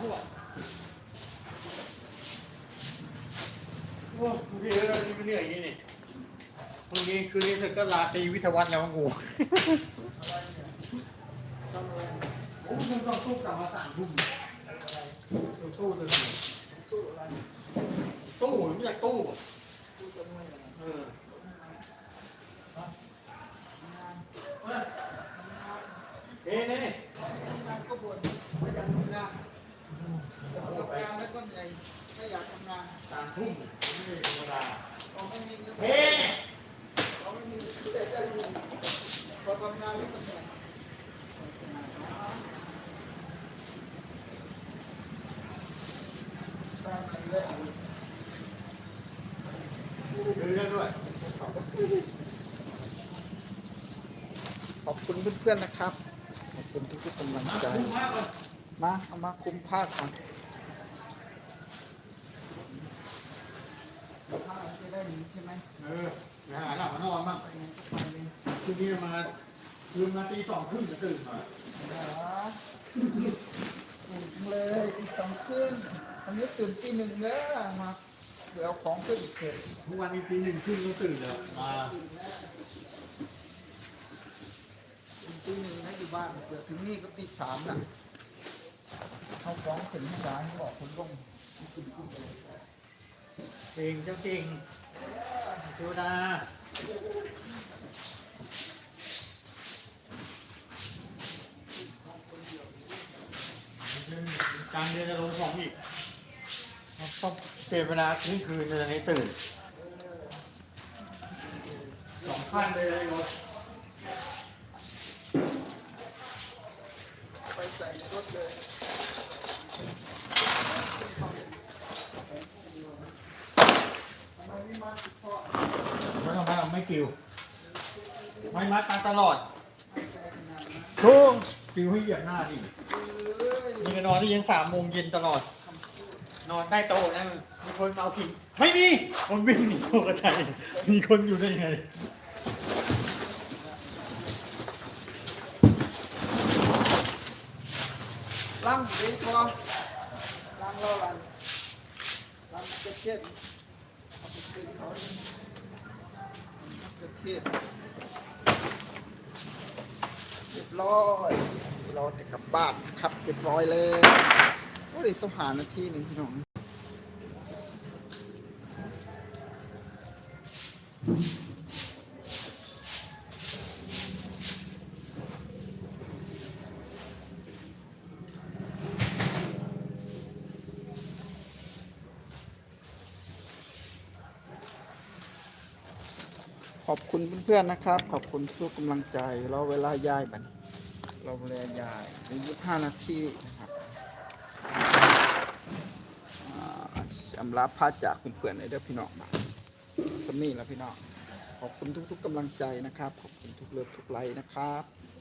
พวกโอ้พรุ่เออนี่มันเหนื่อยอย่างนี้นี่พรุ่งนี้คืนนี้เสร็จก็ลาตรีวิทยาวัฒน์แล้วมั้งกูโอ้ฉันต้องตู้กลับมาสามทุ่มตู้ตู้เลยตู้อะไรตู้ไม่อยากตู้ตู้จะไม่อะไรเอองเฮ้ยเอ๊ะนี่นี่ก็บ่นไม่อยากทำงาน ทำงานแล้วก็เหนื่อยไม่อยากทำงานสามทุ่มนี่ธรรมดาพอไม่มีเงินเฮ้ยพอไม่มีเงินได้เงินพอทำงานแล้วก็เหนื่อยขอบคุณเพื่อนๆนะครับ ขอบคุณทุกๆกำลังใจ มมากเลยมาเอามาคุมผ้าก่อนผ้าจะได้หนีใช่ไหมเออไปหาหลับมานอนบ้างไปไหนก็ไปเลยคืนนี้มาคืนมาตีสองครึ่งจะตื่นมาเหรอตื่นเลยตีสองครึ่งอันนี้ตื่นตีหนึ่งแล้วมาเดี๋ยวเอาของขึ้นอีกเสร็จทุกวันนี้ตีหนึ่งครึ่งก็ตื่นแล้วมาตื่นตีหนึ่งนะอยู่บ้านเดี๋ยวถึงนี่ก็ตีสามน่ะ เอาของขึ้นให้ร้านเขาบอกคนลงขึ้นขึ้นไปเก่งเจ้าเก่งเทวดาการเรียนจะลงของอีกต้องเปลี่ยนเวลาทิ้งคืนจะให้ตื่นสองขั้นเลยเลยโยมไปใส่รถเลยทำ ไมไม่มาติดพ่อไม่ต้องมาไม่กิว ไม่มัดตาตลอดไม่ใจขนาดนั้นทุ่งกิวให้เหยียบหน้าดิเอ้ยมีกันนอนที่ยังสามโมงเย็นตลอด นอนใต้โต๊ะนะมีคนมาเอาขิงไม่มีคนวิ่งหนีโคกระจายมีคนอยู่ได้ไงล้างดีพอล้างเราลันล้างกระเทียมเอาไปคืน เรียมเรียบร้อยเราจะกลับบ้านนะครับเรียบร้อยเลยโอ้ยสหานาทีหนึ่งพี่น้อง ขอบคุณเพื่อนๆนะครับ ขอบคุณทุกกำลังใจเราเวลาย้ายบันเราเวลาย้ายในยี่ห้านาทีนะครับอ่าอำลาพาจากเพื่อนๆในเด้อพี่น้องมาสำนี่แล้วพี่น้องขอบคุณทุกๆกำลังใจนะครับ ขอบคุณทุกเลิฟทุกไลค์นะครับ